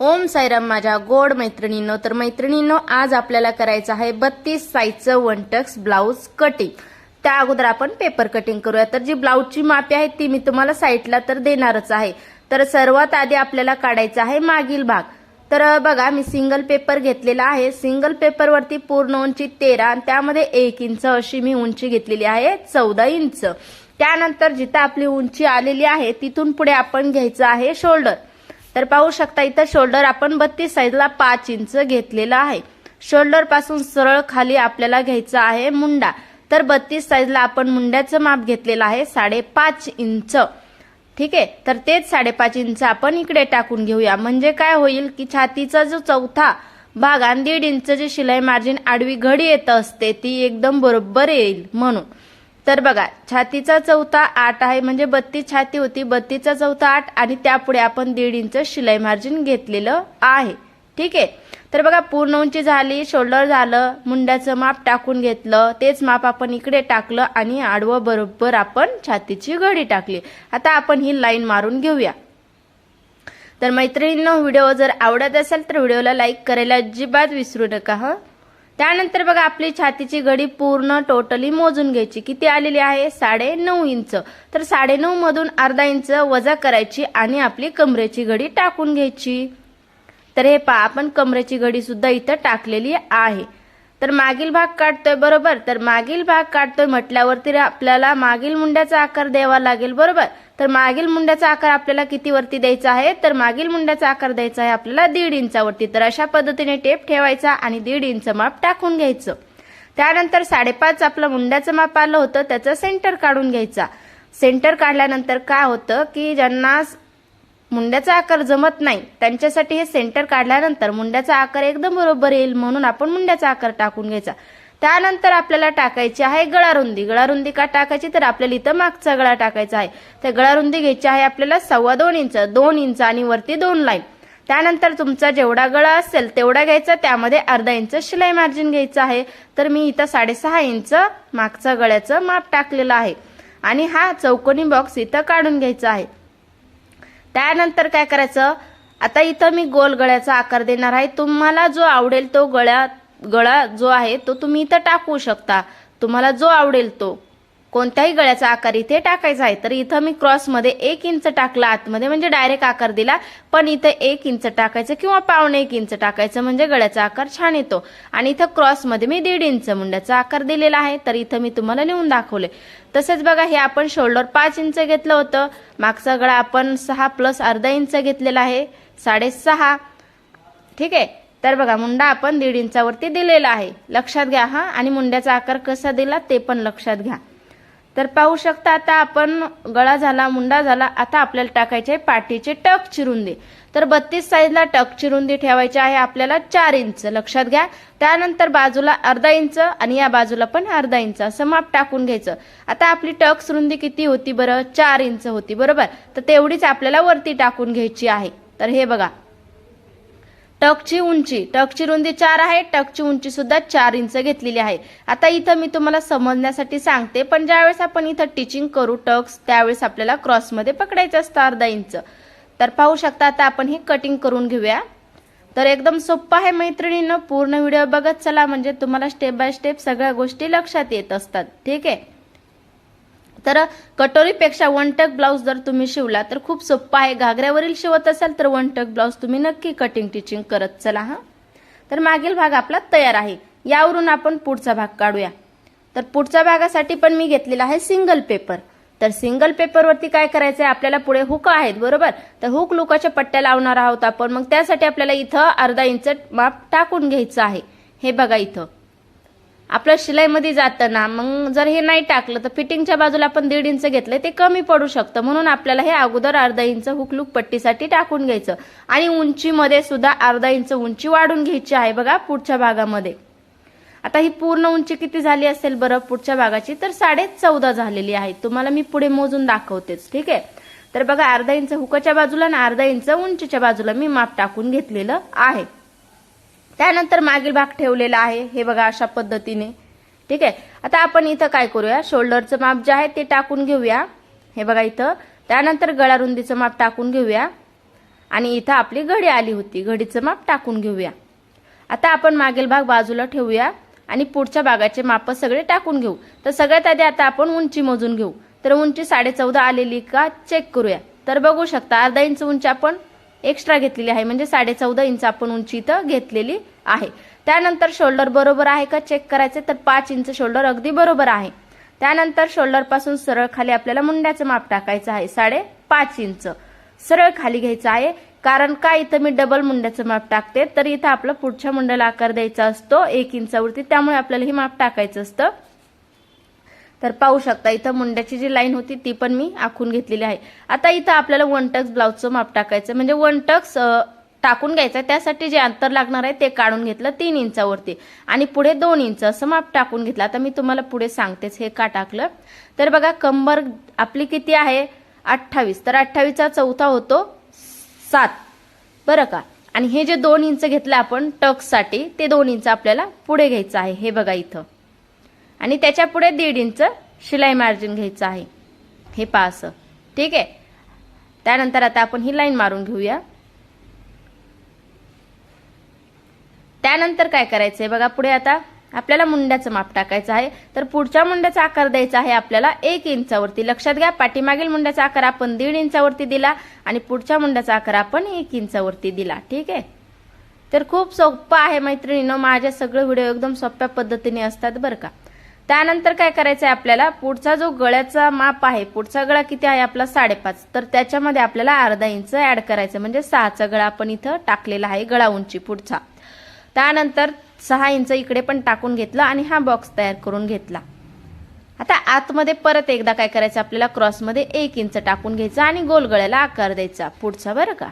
ओम साईराम माझ्या गोड मैत्रिणींनो. तर मैत्रिणींनो आज आपल्याला करायचं आहे बत्तीस साईजचं वनटक्स ब्लाऊज कटिंग त्या अगोदर आपण पेपर कटिंग करूया. तर जी ब्लाऊजची मापी आहे ती मी तुम्हाला साईटला तर देणारच आहे. तर सर्वात आधी आपल्याला काढायचा आहे मागील भाग. तर बघा मी सिंगल पेपर घेतलेला आहे. सिंगल पेपरवरती पूर्ण उंची तेरा आणि त्यामध्ये एक इंच अशी मी उंची घेतलेली आहे चौदा इंच. त्यानंतर जिथं आपली उंची आलेली आहे तिथून पुढे आपण घ्यायचं आहे शोल्डर तर पाहू शकता इथं शोल्डर आपण बत्तीस साईजला पाच इंच घेतलेला आहे. शोल्डरपासून सरळ खाली आपल्याला घ्यायचा आहे मुंडा. तर बत्तीस साईजला आपण मुंड्याचं माप घेतलेलं आहे साडेपाच इंच ठीक आहे? तर तेच साडेपाच इंच आपण इकडे टाकून घेऊया. म्हणजे काय होईल की छातीचा जो चौथा भाग आणि दीड इंच जी शिलाई मार्जिन आडवी घडी येत असते ती एकदम बरोबर येईल म्हणून. तर बघा छातीचा चौथा आठ आहे म्हणजे बत्तीस छाती होती बत्तीसचा चौथा आठ आणि त्यापुढे आपण दीड इंच शिलाई मार्जिन घेतलेलं आहे. ठीक आहे? तर बघा पूर्ण उंची झाली शोल्डर झालं मुंड्याचं माप टाकून घेतलं तेच माप आपण इकडे टाकलं आणि आडवं बरोबर आपण छातीची घडी टाकली. आता आपण ही लाईन मारून घेऊया. तर मैत्रिणींना व्हिडिओ जर आवडत असेल तर व्हिडिओला लाईक करायला अजिबात विसरू नका हं? त्यानंतर बघा आपली छातीची घडी पूर्ण टोटली मोजून घ्यायची. किती आलेली आहे? साडे नऊ इंच. तर साडे नऊ मधून अर्धा इंच वजा करायची आणि आपली कमरेची घडी टाकून घ्यायची. तर हे पहा आपण कमरेची घडी सुद्धा इथं टाकलेली आहे. तर मागील भाग काढतोय बरोबर? तर मागील भाग काढतोय म्हटल्यावरती आपल्याला मागील मुंड्याचा आकार द्यावा लागेल बरोबर? तर मागील मुंड्याचा आकार आपल्याला किती वरती द्यायचा आहे? तर मागील मुंड्याचा आकार द्यायचा आहे आपल्याला दीड इंचावरती. तर अशा पद्धतीने टेप ठेवायचा आणि दीड इंच माप टाकून घ्यायचं. त्यानंतर साडेपाच आपलं मुंड्याचं माप आलं होतं त्याचं सेंटर काढून घ्यायचा. सेंटर काढल्यानंतर काय होतं की ज्यांना मुंड्याचा आकार जमत नाही. त्यांच्यासाठी हे सेंटर काढल्यानंतर मुंड्याचा आकार एकदम बरोबर येईल म्हणून आपण मुंड्याचा आकार टाकून घ्यायचा. त्यानंतर आपल्याला टाकायची आहे गळारुंदी. गळारुंदी का टाकायची? तर आपल्याला इथं मागचा गळा टाकायचा आहे. तर गळारुंदी घ्यायची आहे आपल्याला सव्वा दोन इंच दोन इंच आणि वरती दोन लाईन. त्यानंतर तुमचा जेवढा गळा असेल तेवढा घ्यायचा. त्यामध्ये अर्धा इंच शिलाई मार्जिन घ्यायचं आहे. तर मी इथं साडेसहा इंच मागचा गळ्याचं माप टाकलेलं आहे. आणि हा चौकोनी बॉक्स इथं काढून घ्यायचा आहे. त्यानंतर काय करायचं? आता इथं मी गोल गळ्याचा आकार देणार आहे. तुम्हाला जो आवडेल तो गळ्या गळा जो आहे तो तुम्ही इथं टाकू शकता. तुम्हाला जो आवडेल तो. कोणत्याही गळ्याचा आकार इथे टाकायचा आहे तर इथं मी क्रॉसमध्ये एक इंच टाकला आतमध्ये म्हणजे डायरेक्ट आकार दिला पण इथं एक इंच टाकायचं किंवा पावणे एक इंच टाकायचं म्हणजे गळ्याचा आकार छान येतो. आणि इथं क्रॉसमध्ये मी दीड इंच मुंड्याचा आकार दिलेला आहे तर इथं मी तुम्हाला लिहून दाखवले. तसेच बघा हे आपण शोल्डर पाच इंच घेतलं होतं. मागचा गळा आपण सहा प्लस अर्धा इंच घेतलेला आहे साडेसहा. ठीक आहे? तर बघा मुंडा आपण दीड इंचावरती दिलेला आहे. लक्षात घ्या हा. आणि मुंड्याचा आकार कसा दिला ते पण लक्षात घ्या. तर पाहू शकता आता आपण गळा झाला मुंडा झाला आता आपल्याला टाकायचे पाठीचे टक चिरुंदी. तर बत्तीस साईजला टक चिरुंदी ठेवायची आहे आपल्याला चार इंच. लक्षात घ्या. त्यानंतर बाजूला अर्धा इंच आणि या बाजूला पण अर्धा इंच. असं माप टाकून घ्यायचं. आता आपली टक सुरुंदी किती होती बरं? चार इंच होती बरोबर? तर तेवढीच आपल्याला वरती टाकून घ्यायची आहे. तर हे बघा. टकची उंची टकची रुंदी चार आहे टकची उंची सुद्धा चार इंच घेतलेली आहे. आता इथं मी तुम्हाला समजण्यासाठी सांगते पण ज्यावेळेस आपण इथं टीचिंग करू टक्स त्यावेळेस आपल्याला क्रॉसमध्ये पकडायचं असतं अर्धा इंच. तर पाहू शकता आता आपण हे कटिंग करून घेऊया. तर एकदम सोपं आहे मैत्रिणीनं पूर्ण व्हिडिओ बघत चला म्हणजे तुम्हाला स्टेप बाय स्टेप सगळ्या गोष्टी लक्षात येत असतात. ठीक आहे? तर कटोरीपेक्षा वन टक ब्लाऊज जर तुम्ही शिवला तर खूप सोपं आहे. घागऱ्यावरील शिवत असाल तर वन टक ब्लाऊज तुम्ही नक्की कटिंग टिचिंग करत चला हा. तर मागील भाग आपला तयार आहे. यावरून आपण पुढचा भाग काढूया. तर पुढच्या भागासाठी पण मी घेतलेला आहे सिंगल पेपर तर सिंगल पेपरवरती काय करायचं आहे आपल्याला पुढे हुक आहेत बरोबर? तर हुक लुकाच्या पट्ट्या लावणार आहोत आपण. मग त्यासाठी आपल्याला इथं अर्धा इंच माप टाकून घ्यायचं आहे. हे बघा इथं. आपलं शिलाईमध्ये जातं ना मग जर हे नाही टाकलं तर फिटिंगच्या बाजूला आपण दीड इंच घेतलं ते कमी पडू शकतं. म्हणून आपल्याला हे अगोदर अर्धा इंच हुकलूक पट्टीसाठी टाकून घ्यायचं. आणि उंचीमध्ये सुद्धा अर्धा इंच उंची वाढून घ्यायची आहे बघा पुढच्या भागामध्ये. आता ही पूर्ण उंची किती झाली असेल बरं पुढच्या भागाची? तर साडे चौदा झालेली आहे. तुम्हाला मी पुढे मोजून दाखवतेच ठीक आहे? तर बघा अर्धा इंच हुकाच्या बाजूला आणि अर्धा इंच उंचीच्या बाजूला मी माप टाकून घेतलेलं आहे. त्यानंतर मागील भाग ठेवलेला आहे. हे बघा अशा पद्धतीने. ठीक आहे? आता आपण इथं काय करूया? शोल्डरचं माप जे आहे ते टाकून घेऊया. हे बघा इथं. त्यानंतर गळारुंदीचं माप टाकून घेऊया. आणि इथं आपली घडी आली होती. घडीचं माप टाकून घेऊया. आता आपण मागील भाग बाजूला ठेवूया. आणि पुढच्या भागाचे माप सगळे टाकून घेऊ. तर सगळ्यात आधी आता आपण उंची मोजून घेऊ. तर उंची साडे चौदा आलेली का? चेक करूया. तर बघू शकता अर्धा इंच उंची आपण एक्स्ट्रा घेतलेली आहे. म्हणजे साडे चौदा इंच आपण उंची इथं घेतलेली आहे. त्यानंतर शोल्डर बरोबर आहे का चेक करायचे? तर पाच इंच शोल्डर अगदी बरोबर आहे. त्यानंतर शोल्डरपासून सरळ खाली आपल्याला मुंड्याचं माप टाकायचं आहे. साडे पाच इंच सरळ खाली घ्यायचं आहे. कारण का इथं मी डबल मुंड्याचं माप टाकते? तर इथं आपलं पुढच्या मुंड्याला आकार द्यायचा असतो. एक इंचावरती त्यामुळे आपल्याला हे माप टाकायचं असतं. तर पाहू शकता इथं मुंड्याची जी लाईन होती ती पण मी आखून घेतलेली आहे. आता इथं आपल्याला वन टक्स ब्लाऊजचं माप टाकायचं म्हणजे वन टक्स टाकून घ्यायचं. त्यासाठी जे अंतर लागणार आहे ते काढून घेतलं तीन इंचावरती. आणि पुढे दोन इंच असं माप टाकून घेतलं. आता मी तुम्हाला पुढे सांगतेच हे का टाकलं. तर बघा कंबर आपली किती आहे? अठ्ठावीस. तर अठ्ठावीसचा चौथा होतो सात. बरं का? आणि हे जे दोन इंच घेतलं आपण टक्ससाठी ते दोन इंच आपल्याला पुढे घ्यायचं आहे. हे बघा इथं. आणि त्याच्या पुढे दीड इंच शिलाई मार्जिन घ्यायचं आहे. हे पहा ठीक आहे? त्यानंतर आता आपण ही लाईन मारून घेऊया. त्यानंतर काय करायचं आहे बघा पुढे आता आपल्याला मुंड्याचं माप टाकायचं आहे. तर पुढच्या मुंड्याचा आकार द्यायचा आहे आपल्याला एक इंचावरती. लक्षात घ्या पाठीमागील मुंड्याचा आकार आपण दीड इंचावरती दिला आणि पुढच्या मुंड्याचा आकार आपण एक इंचावरती दिला. ठीक आहे? तर खूप सोपं आहे मैत्रिणीनं माझ्या सगळे व्हिडिओ एकदम सोप्या पद्धतीने असतात बरं का. त्यानंतर काय करायचं आहे आपल्याला? पुढचा जो गळ्याचा माप आहे पुढचा गळा किती आहे? आपला साडेपाच. तर त्याच्यामध्ये आपल्याला अर्धा इंच ऍड करायचं म्हणजे सहाचा गळा आपण इथं टाकलेला आहे गळा उंची पुढचा. त्यानंतर सहा इंच इकडे पण टाकून घेतलं आणि हा बॉक्स तयार करून घेतला. आता आतमध्ये परत एकदा काय करायचं? आपल्याला क्रॉसमध्ये एक इंच टाकून घ्यायचं आणि गोलगळ्याला आकार द्यायचा. पुढचा बरं का?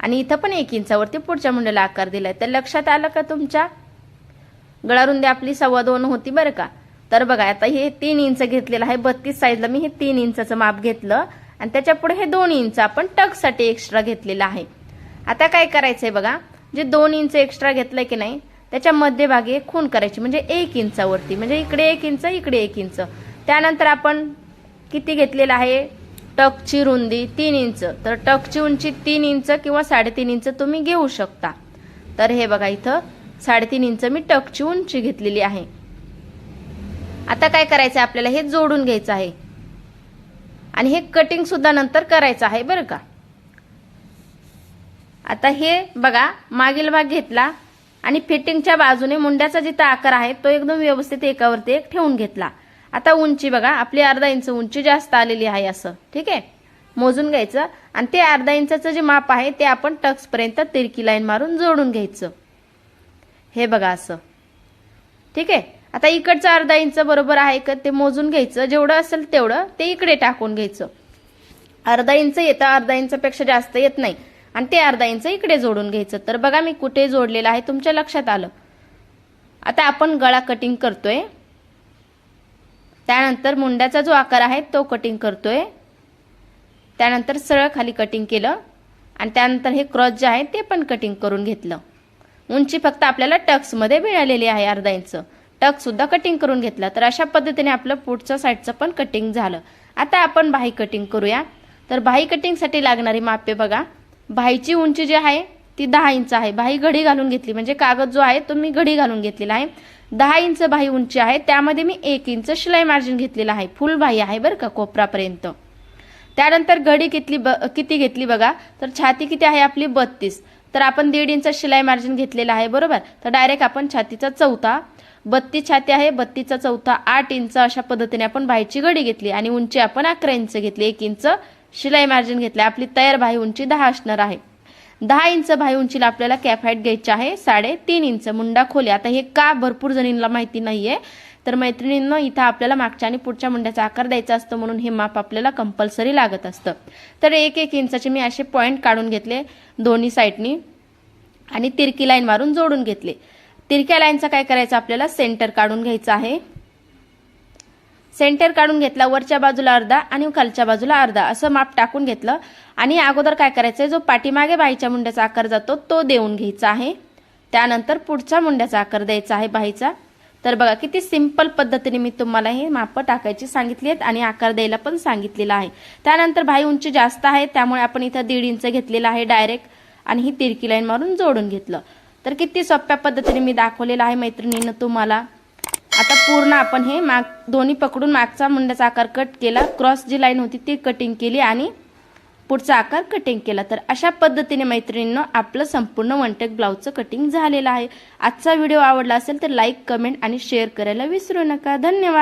आणि इथं पण एक इंचावरती पुढच्या मुंड्याला आकार दिलाय. तर लक्षात आलं का तुमच्या? गळारुंदी आपली सव्वा दोन होती बरं का? तर बघा आता हे तीन इंच घेतलेलं आहे. बत्तीस साईजला मी हे तीन इंचाचं माप घेतलं. आणि त्याच्या पुढे हे दोन इंच आपण टकसाठी एक्स्ट्रा घेतलेलं आहे. आता काय करायचंय बघा? जे दोन इंच एक्स्ट्रा घेतलंय की नाही त्याच्या मध्यभागी एक खून करायची म्हणजे एक इंचावरती. म्हणजे इकडे एक इंच इकडे एक इंच. त्यानंतर आपण किती घेतलेलं आहे? टकची रुंदी तीन इंच. तर टकची उंची तीन इंच किंवा साडेतीन इंच तुम्ही घेऊ शकता. तर हे बघा इथं साडेतीन इंच मी टकची उंची घेतलेली आहे. आता काय करायचं आहे आपल्याला? हे जोडून घ्यायचं आहे. आणि हे कटिंग सुद्धा नंतर करायचं आहे बरं का? आता हे बघा मागील भाग घेतला आणि फिटिंगच्या बाजूने मुंड्याचा जिथं आकार आहे तो एकदम व्यवस्थित एकावरती एक ठेवून घेतला. आता उंची बघा आपली अर्धा इंच उंची जास्त आलेली आहे असं ठीक आहे? मोजून घ्यायचं आणि ते अर्धा इंचाचं जे माप आहे ते आपण टक्सपर्यंत तिरकी लाईन मारून जोडून घ्यायचं. हे बघा असं ठीक आहे? आता इकडचं अर्धा इंच बरोबर आहे का ते मोजून घ्यायचं. जेवढं असेल तेवढं ते इकडे टाकून घ्यायचं. अर्धा इंच येतं अर्धा इंचपेक्षा जास्त येत नाही. आणि ते अर्धा इंच इकडे जोडून घ्यायचं. तर बघा मी कुठे जोडलेलं आहे तुमच्या लक्षात आलं. आता आपण गळा कटिंग करतोय. त्यानंतर मुंड्याचा जो आकार आहे तो कटिंग करतोय. त्यानंतर सरळ खाली कटिंग केलं. आणि त्यानंतर हे क्रॉस जे आहे ते पण कटिंग करून घेतलं. उंची फक्त आपल्याला टक्समध्ये मिळालेली आहे अर्धा इंच. टकसुद्धा कटिंग करून घेतला. तर अशा पद्धतीने आपलं पुढच्या साईडचं पण कटिंग झालं. आता आपण बाही कटिंग करूया. तर बाही कटिंगसाठी लागणारी मापे बघा. भाईची उंची जी आहे ती दहा इंच आहे. भाई घडी घालून घेतली. म्हणजे कागद जो आहे तो मी घडी घालून घेतलेला आहे. दहा इंच भाई उंची आहे. त्यामध्ये मी एक इंच शिलाई मार्जिन घेतलेला आहे. फुल भाई आहे बरं का कोपरापर्यंत. त्यानंतर घडी किती किती घेतली बघा. तर छाती किती आहे आपली? बत्तीस. तर आपण दीड इंच शिलाई मार्जिन घेतलेला आहे बरोबर? तर डायरेक्ट आपण छातीचा चौथा बत्तीस छाती आहे बत्तीसचा चौथा आठ इंच अशा पद्धतीने आपण बाईची घडी घेतली आणि उंची आपण अकरा इंच घेतली. एक इंच शिलाई मार्जिन घेतले आपली तयार बाही उंची दहा असणार आहे. दहा इंच बाही उंचीला आपल्याला कॅप हाईट घ्यायची आहे. साडेतीन इंच. मुंडा खोली. आता हे का भरपूर जणींना माहिती नाहीये. तर मैत्रिणींना इथं आपल्याला मागच्या आणि पुढच्या मुंड्याचा आकार द्यायचा असतो म्हणून हे माप आपल्याला कंपल्सरी लागत असतं. तर एक एक इंचाचे मी असे पॉईंट काढून घेतले दोन्ही साईडनी आणि तिरकी लाईन मारून जोडून घेतले. तिरक्या लाईनचा काय करायचं? आपल्याला सेंटर काढून घ्यायचं आहे. सेंटर काढून घेतला वरच्या बाजूला अर्धा आणि खालच्या बाजूला अर्धा असं माप टाकून घेतलं. आणि अगोदर काय करायचंय जो पाठीमागे बाईच्या मुंड्याचा आकार जातो तो देऊन घ्यायचा आहे. त्यानंतर पुढच्या मुंड्याचा आकार द्यायचा आहे बाईचा. तर बघा किती सिंपल पद्धतीने मी तुम्हाला हे मापं टाकायची सांगितली आहेत आणि आकार द्यायला पण सांगितलेला आहे. त्यानंतर भाई उंची जास्त आहे त्यामुळे आपण इथं दीड इंच घेतलेलं आहे डायरेक्ट आणि ही तिरकी लाईन मारून जोडून घेतलं. तर किती सोप्या पद्धतीने मी दाखवलेलं आहे मैत्रिणीनं तुम्हाला. आता पूर्ण आपण हे माग दोन्ही पकडून मागचा मुंड्याचा आकार कट केला. क्रॉस जी लाईन होती ती कटिंग केली आणि पुढचा आकार कटिंग केला. तर अशा पद्धतीने मैत्रिणींनो आपलं संपूर्ण वनटेक ब्लाऊजचं कटिंग झालेलं आहे. आजचा व्हिडिओ आवडला असेल तर लाईक कमेंट आणि शेअर करायला विसरू नका. धन्यवाद.